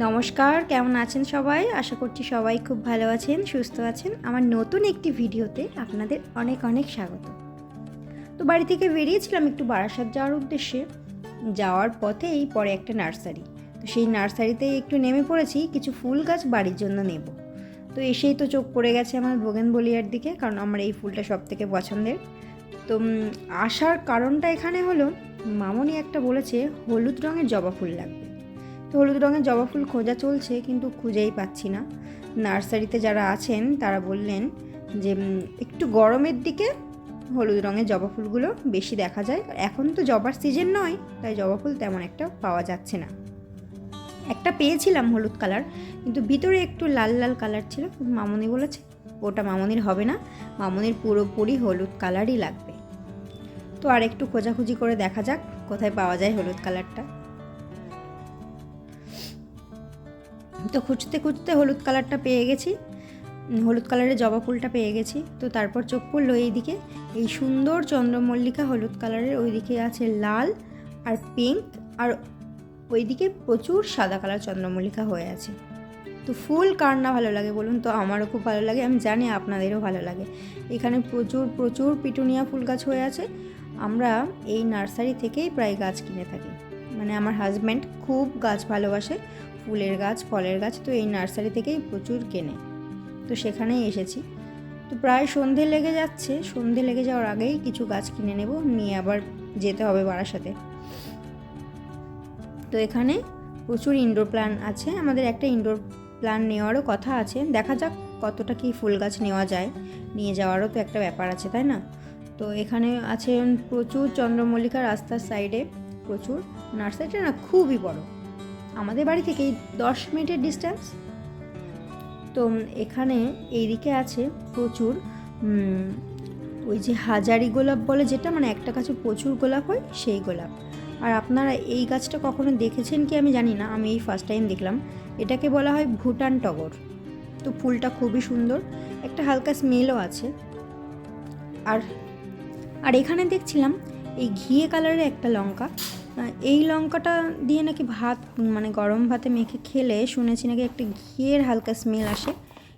নমস্কার, কেমন আছেন সবাই? আশা করছি সবাই খুব ভালো আছেন, সুস্থ আছেন। আমার নতুন একটি ভিডিওতে আপনাদের অনেক অনেক স্বাগত। তো বাড়ি থেকে বেরিয়েছিলাম একটু বারাসাত যাওয়ার উদ্দেশ্যে। যাওয়ার পথেই পরে একটা নার্সারি। তো সেই নার্সারিতে একটু নেমে পড়েছি, কিছু ফুল গাছ বাড়ির জন্য নেব। তো এসেই তো চোখ পড়ে গেছে আমার বোগেন বলিয়ার দিকে, কারণ আমার এই ফুলটা সব থেকে পছন্দের। তো আসার কারণটা এখানে হলো, মামনি একটা বলেছে, হলুদ রঙের জবা ফুল লাগবে। তো হলুদ রঙের জবা ফুল খোঁজা চলছে, কিন্তু খুঁজেই পাচ্ছি না। নার্সারিতে যারা আছেন, তারা বললেন যে একটু গরমের দিকে হলুদ রঙের জবা ফুলগুলো বেশি দেখা যায়। এখন তো জবার সিজন নয়, তাই জবা ফুল তেমন একটা পাওয়া যাচ্ছে না। একটা পেয়েছিলাম হলুদ কালার, কিন্তু ভিতরে একটু লাল লাল কালার ছিল। মামনি বলেছে, ওটা মামনির হবে না, মামনির পুরোপুরি হলুদ কালারই লাগবে। তো আর একটু খোঁজাখুঁজি করে দেখা যাক, কোথায় পাওয়া যায় হলুদ কালারটা। তো খুঁজতে খুঁজতে হলুদ কালারটা পেয়ে গেছি। হলুদ কালারের জবা ফুলটা পেয়ে গেছি। তো তারপর চোখ পড়ল এইদিকে। এই সুন্দর চন্দ্রমল্লিকা হলুদ কালারের ওইদিকে আছে লাল আর পিঙ্ক আর ওইদিকে প্রচুর সাদা কালার চন্দ্রমল্লিকা হয়ে আছে। তো ফুল কার না ভালো লাগে বলুন? তো আমারও খুব ভালো লাগে। আমি জানি আপনাদেরও ভালো লাগে। এখানে প্রচুর প্রচুর পিটুনিয়া ফুল গাছ হয়ে আছে। আমরা এই নার্সারি থেকেই প্রায় গাছ কিনে থাকি। মানে আমার হাজব্যান্ড খুব গাছ ভালোবাসে। ফুলের গাছ, ফলের গাছ তো এই নার্সারি থেকেই প্রচুর কেনে। তো সেখানেই এসেছি। তো প্রায় সন্ধে লেগে যাচ্ছে। সন্ধে লেগে যাওয়ার আগেই কিছু গাছ কিনে নেব, নিয়ে আবার যেতে হবে বারাসাতে। তো এখানে প্রচুর ইনডোর প্ল্যান আছে। আমাদের একটা ইনডোর প্ল্যান নেওয়ারও কথা আছে। দেখা যাক কতটা কি ফুল গাছ নেওয়া যায়। নিয়ে যাওয়ারও তো একটা ব্যাপার আছে, তাই না? তো এখানে আছে প্রচুর চন্দ্রমল্লিকা রাস্তার সাইডে প্রচুর। নার্সারিটা না খুবই বড়। আমাদের বাড়ি থেকে দশ মিনিটের ডিস্টেন্স তো এখানে এইদিকে আছে প্রচুর ওই যে হাজারি গোলাপ বলে যেটা মানে একটা গাছে প্রচুর গোলাপ হয়, সেই গোলাপ। আর আপনারা এই গাছটা কখনো দেখেছেন কি আমি জানি না, আমি এই ফার্স্ট টাইম দেখলাম। এটাকে বলা হয় ভুটান টগর। তো ফুলটা খুবই সুন্দর, একটা হালকা স্মেলও আছে। আর আর এখানে দেখছিলাম, এই ঘিয়ে কালারের একটা লঙ্কা। এই লঙ্কাটা দিয়ে নাকি ভাত মানে গরম ভাতে মেখে খেলে শুনেছি নাকি একটা ঘিয়ের হালকা স্মেল আসে,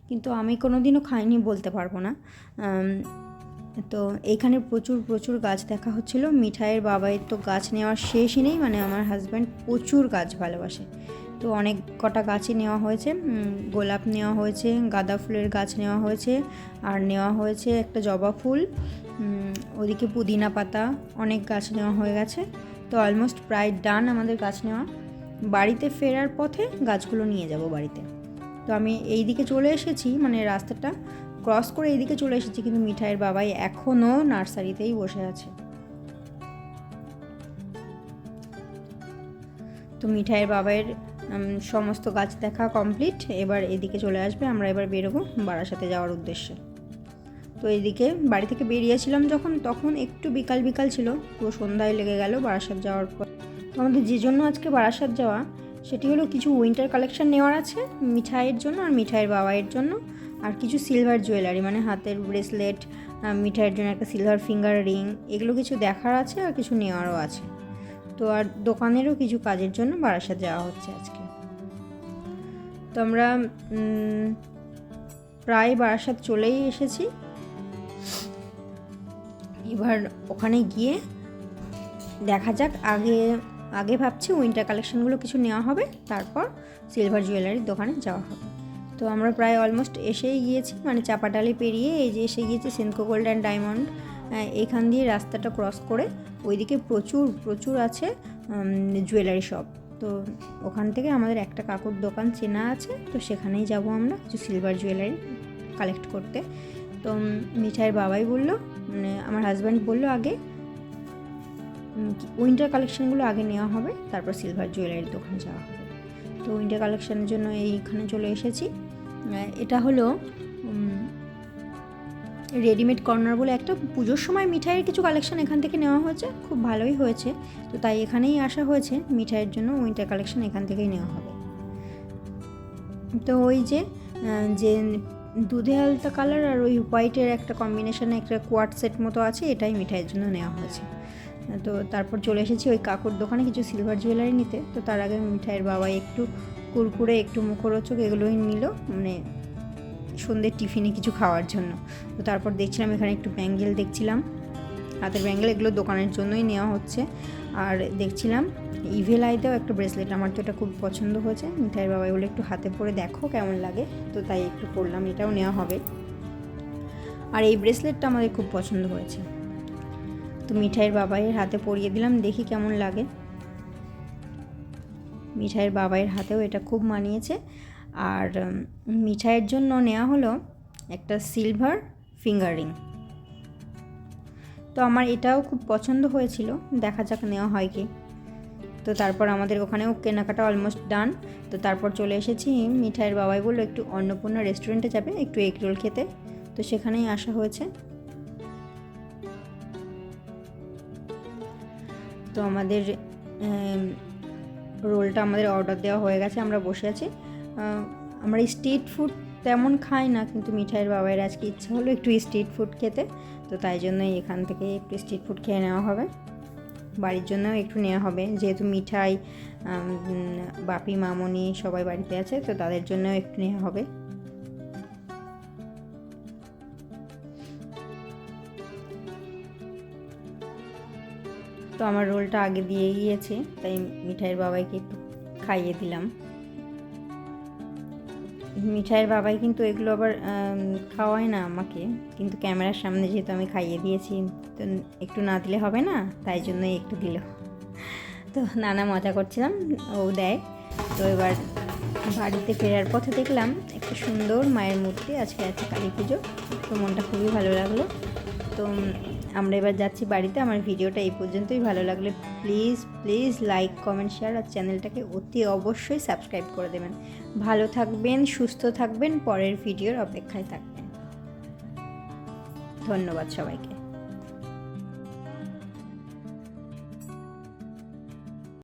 কিন্তু আমি কোনো দিনও খাইনি বলতে পারব না। তো এইখানে প্রচুর প্রচুর গাছ দেখা হচ্ছিল। মিঠাইয়ের বাবাইয়ের তো গাছ নেওয়ার শেষই নেই মানে আমার হাজব্যান্ড প্রচুর গাছ ভালোবাসে। তো অনেক কটা গাছই নেওয়া হয়েছে গোলাপ নেওয়া হয়েছে, গাঁদা ফুলের গাছ নেওয়া হয়েছে, আর নেওয়া হয়েছে একটা জবা ফুল ওদিকে পুদিনা পাতা, অনেক গাছ নেওয়া হয়ে গেছে। তো অলমোস্ট প্রায় ডান আমাদের গাছ নেওয়া। বাড়িতে ফেরার পথে গাছগুলো নিয়ে যাব বাড়িতে। তো আমি এই দিকে চলে এসেছি মানে রাস্তাটা ক্রস করে এইদিকে চলে এসেছি, কিন্তু মিঠাইয়ের বাবাই এখনও নার্সারিতেই বসে আছে। তো মিঠাইয়ের বাবাইয়ের সমস্ত গাছ দেখা কমপ্লিট এবার এদিকে চলে আসবে, আমরা এবার বেরোবো বারাসাতে যাওয়ার উদ্দেশ্যে। তো এদিকে বাড়ি থেকে বেরিয়েছিলাম যখন, তখন একটু বিকাল বিকাল ছিল। পুরো সন্ধ্যায় লেগে গেল বারাসাত যাওয়ার পর। তো আমাদের যে জন্য আজকে বারাসাত যাওয়া, সেটি হলো কিছু উইন্টার কালেকশন নেওয়ার আছে, মিঠাইয়ের জন্য আর মিঠাইয়ের বাবাইয়ের জন্য। আর কিছু সিলভার জুয়েলারি মানে হাতের ব্রেসলেট মিঠাইয়ের জন্য একটা সিলভার ফিঙ্গার রিং এগুলো কিছু দেখার আছে আর কিছু নেওয়ারও আছে। তো আর দোকানেরও কিছু কাজের জন্য বারাসাত যাওয়া হচ্ছে আজকে। তো আমরা প্রায় বারাসাত চলেই এসেছি। এবার ওখানে গিয়ে দেখা যাক, আগে আগে ভাবছি উইন্টার কালেকশনগুলো কিছু নেওয়া হবে, তারপর সিলভার জুয়েলারির দোকানে যাওয়া হবে। তো আমরা প্রায় অলমোস্ট এসেই গিয়েছি মানে চাপাটালি পেরিয়ে এই যে এসে গিয়েছি সেনকো গোল্ড অ্যান্ড ডায়মন্ড এখান দিয়ে রাস্তাটা ক্রস করে ওইদিকে প্রচুর প্রচুর আছে জুয়েলারি শপ তো ওখান থেকে আমাদের একটা কাকুর দোকান চেনা আছে, তো সেখানেই যাব আমরা কিছু সিলভার জুয়েলারি কালেক্ট করতে। তো মিঠাইয়ের বাবাই বলল মানে আমার হাজব্যান্ড বলল আগে উইন্টার কালেকশানগুলো আগে নেওয়া হবে, তারপর সিলভার জুয়েলারির দোকানে যাওয়া হবে। তো উইন্টার কালেকশানের জন্য এইখানে চলে এসেছি। এটা হলো রেডিমেড কর্নার বলে একটা পুজোর সময় মিঠাইয়ের কিছু কালেকশন এখান থেকে নেওয়া হয়েছে, খুব ভালোই হয়েছে। তো তাই এখানেই আসা হয়েছে, মিঠাইয়ের জন্য উইন্টার কালেকশন এখান থেকেই নেওয়া হবে। তো ওই যে যে দুধে আলতা কালার আর ওই হোয়াইটের একটা কম্বিনেশনে একটা কোয়াট সেট মতো আছে, এটাই মিঠাইয়ের জন্য নেওয়া হয়েছে। তো তারপর চলে এসেছি ওই কাকুর দোকানে কিছু সিলভার জুয়েলারি নিতে। তো তার আগে মিঠাইয়ের বাবা একটু কুরকুরে, একটু মুখরোচক এগুলোই নিল মানে সন্ধ্যের টিফিনে কিছু খাওয়ার জন্য। তো তারপর দেখছিলাম এখানে একটু ব্যাঙ্গেল দেখছিলাম। হাতের ব্যাঙ্গেল এগুলো দোকানের জন্যই নেওয়া হচ্ছে। আর দেখছিলাম ইভেল আইতেও একটা ব্রেসলেট আমার তো এটা খুব পছন্দ হয়েছে। মিঠাইয়ের বাবা এগুলো একটু হাতে পরে দেখো কেমন লাগে, তো তাই একটু করলাম, এটাও নেওয়া হবে। আর এই ব্রেসলেটটা আমাদের খুব পছন্দ হয়েছে। তো মিঠাইয়ের বাবাইয়ের হাতে পরিয়ে দিলাম, দেখি কেমন লাগে। মিঠাইয়ের বাবাইয়ের হাতেও এটা খুব মানিয়েছে। আর মিঠাইয়ের জন্য নেওয়া হলো একটা সিলভার ফিঙ্গার রিং তো আমার এটাও খুব পছন্দ হয়েছিল, দেখা যাক নেওয়া হয় কি। তো তারপর আমাদের ওখানেও কেনাকাটা অলমোস্ট ডান তো তারপর চলে এসেছি, মিঠাইয়ের বাবাই বলল একটু অন্নপূর্ণা রেস্টুরেন্টে যাবে, একটু এগ রোল খেতে। তো সেখানেই আসা হয়েছে। তো আমাদের রোলটা আমাদের অর্ডার দেওয়া হয়ে গেছে, আমরা বসে আছি। আমরা স্ট্রিট ফুড তেমন খাই না, কিন্তু মিঠাইয়ের বাবাইয়ের আজকে ইচ্ছা হলো একটু স্ট্রিট ফুড খেতে। তো তাই জন্যই এখান থেকে একটু স্ট্রিট ফুড খেয়ে নেওয়া হবে। বাড়ির জন্য একটু নেওয়া হবে। যেহেতু মিঠাই বাপি, মামনি সবাই বাড়িতে আছে, তো তাদের জন্য একটু নেওয়া হবে। তো আমার রোলটা আগে দিয়ে গিয়েছে, তাই মিঠাইয়ের বাবাইকে একটু খাইয়ে দিলাম। মিঠাইয়ের বাবাই কিন্তু এগুলো আবার খাওয়ায় না আমাকে। কিন্তু ক্যামেরার সামনে যেহেতু আমি খাইয়ে দিয়েছি, তো একটু না দিলে হবে না, তাই জন্যই একটু দিল। তো নানা মজা করছিলাম, ও দেয়। তো এবার বাড়িতে ফেরার পথে দেখলাম একটা সুন্দর মায়ের মূর্তি, আজকে আছে কালী পুজো। তো মনটা খুবই ভালো লাগল। তো আমরা এবার যাচ্ছি বাড়িতে। আমার ভিডিওটা এই পর্যন্তই। ভালো লাগলে please please like comment share আর চ্যানেলটাকে অতি অবশ্যই সাবস্ক্রাইব করে দেবেন। ভালো থাকবেন, সুস্থ থাকবেন। পরের ভিডিওর অপেক্ষায় থাকবেন। ধন্যবাদ সবাইকে।